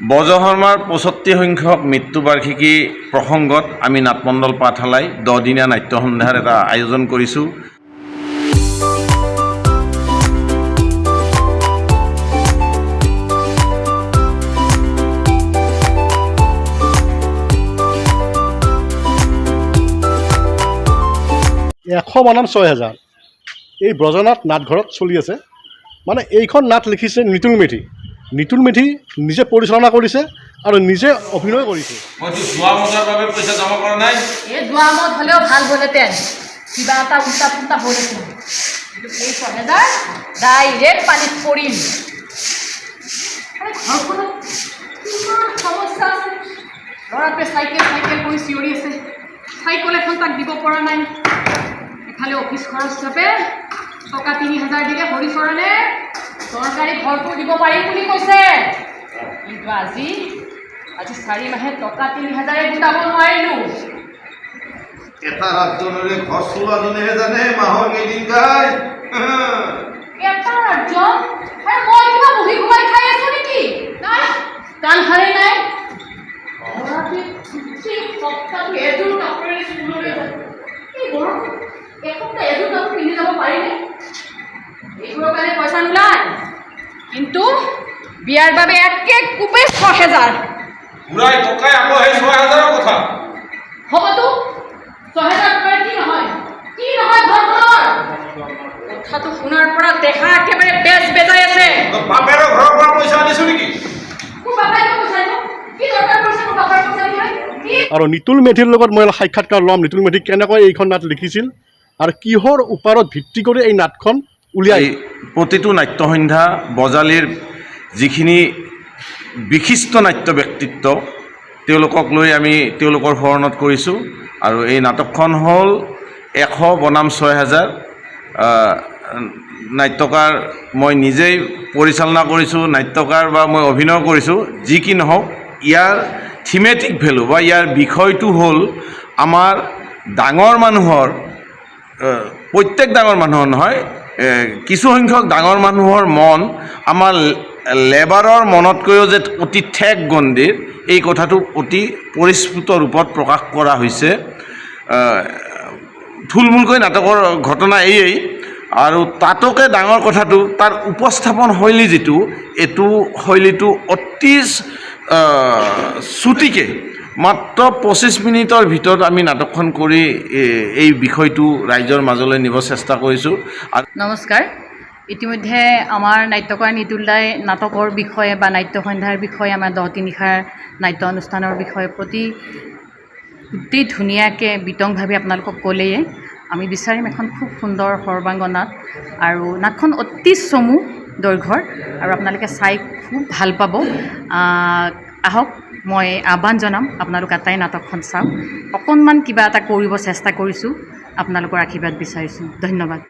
বজ শৰ্মাৰ পঁয়ষষ্ঠি সংখ্যক মৃত্যুবাৰ্ষিকী প্ৰসংগত আমি নাটমণ্ডল পাঠশালাই দহদিনীয়া নাট্য সন্ধ্যাৰ এটা আয়োজন কৰিছোঁ। এশ বনাম ছয় হেজাৰ। এই ব্ৰজনাথ নাটঘৰত চলি আছে। মানে এইখন নাট লিখিছে নিতুল মেধি। নিতুল মেধি নিজে পৰিচালনা কৰিছে আৰু নিজে অভিনয় কৰিছে। কিবা এটা উল্টা পুল্টা হ'লহেঁতেন কিন্তু এই ছহেজাৰ ডাইৰেক্ট পানীত পৰিল। ঘৰখনত কিমান সমস্যা আছে। ল'ৰাটোৱে চাইকেল চাইকেল কৰি চিঞৰি আছে। চাইকেল এখন তাক দিব পৰা নাই। ইফালে অফিচ খৰচ হিচাপে টকা তিনি হাজাৰ দিলে হৰিচৰণে চৰকাৰী ঘৰটো দিব পাৰিম বুলি কৈছে। কিন্তু আজি আজি চাৰি মাহে টকা তিনি হাজাৰে গোটাব নোৱাৰিলোঁ। এটা ৰাজজনৰে ঘৰ চলোৱাজনেহে জানে মাহৰ কেইদিন যায় এটা ৰাজ্য? আৰু মই কিবা বহি ঘুমাই খাই আছো নেকি? নাই কাণ সাৰে নাই। সপ্তাহটো এযোৰ কাপোৰেৰে স্কুললৈ যায় এই গৰম এসপ্তাহ এযোৰ কাপোৰ পিন্ধি যাব পাৰিনে? পইচা নোলায় কিন্তু বিয়াৰ বাবে একে কোপে আকৌ হাজাৰৰ কথা? ছহেজাৰ টকাৰ কি নহয়? কি নহয় ঘৰখনৰ কথাটো শুনাৰ পৰা দেহা একেবাৰে বেজ বেজাই আছে। পৰা পইচা আনিছোঁ নেকি? আৰু নিতুল মেধিৰ লগত মই সাক্ষাৎকাৰ ল'ম। নিতুল মেধি কেনেকৈ এইখন নাট লিখিছিল? আৰু কিহৰ ওপৰত ভিত্তি কৰি এই নাটখন উলিয়াই। প্ৰতিটো নাট্য সন্ধ্যা বজালীৰ যিখিনি বিশিষ্ট নাট্য ব্যক্তিত্ব, তেওঁলোকক লৈ আমি তেওঁলোকৰ সোঁৱৰণত কৰিছোঁ আৰু এই নাটকখন হ'ল এশ বনাম ছয় হাজাৰ। নাট্যকাৰ মই নিজেই পৰিচালনা কৰিছোঁ, নাট্যকাৰ বা মই অভিনয় কৰিছোঁ, যি কি নহওক, ইয়াৰ থিমেটিক ভেলু বা ইয়াৰ বিষয়টো হ'ল আমাৰ ডাঙৰ মানুহৰ প্ৰত্যেক ডাঙৰ মানুহৰ নহয় কিছু সংখ্যক ডাঙৰ মানুহৰ মন আমাৰ লেবাৰৰ মনতকৈও যে অতি ঠেক গণ্ডিৰ, এই কথাটো অতি পৰিস্ফুট ৰূপত প্ৰকাশ কৰা হৈছে। থুলমূলকৈ নাটকৰ ঘটনা এয়েই আৰু তাতোকে ডাঙৰ কথাটো, তাৰ উপস্থাপন শৈলী যিটো, এইটো শৈলীটো অতি চুটিকৈ মাত্ৰ পঁচিছ মিনিটৰ ভিতৰত আমি নাটকখন কৰি এই বিষয়টো ৰাইজৰ মাজলৈ নিব চেষ্টা কৰিছোঁ। নমস্কাৰ। ইতিমধ্যে আমাৰ নাট্যকাৰ নিতুল দাই নাটকৰ বিষয়ে বা নাট্য সন্ধ্যাৰ বিষয়ে, আমাৰ দহ তিনিষাৰ নাট্য অনুষ্ঠানৰ বিষয়ে প্ৰতি গোটেই ধুনীয়াকৈ বিতংভাৱে আপোনালোকক ক'লেয়ে, আমি বিচাৰিম এখন খুব সুন্দৰ সৰ্বাংগ নাট আৰু নাটখন অতি চমু দৈৰ্ঘ্যৰ আৰু আপোনালোকে চাই খুব ভালো পাব। আহক, মই আহ্বান জনাম আপোনালোক আটাই নাটকখন চাওক। অকণমান কিবা এটা কৰিব চেষ্টা কৰিছোঁ, আপোনালোকৰ আশীৰ্বাদ বিচাৰিছোঁ। ধন্যবাদ।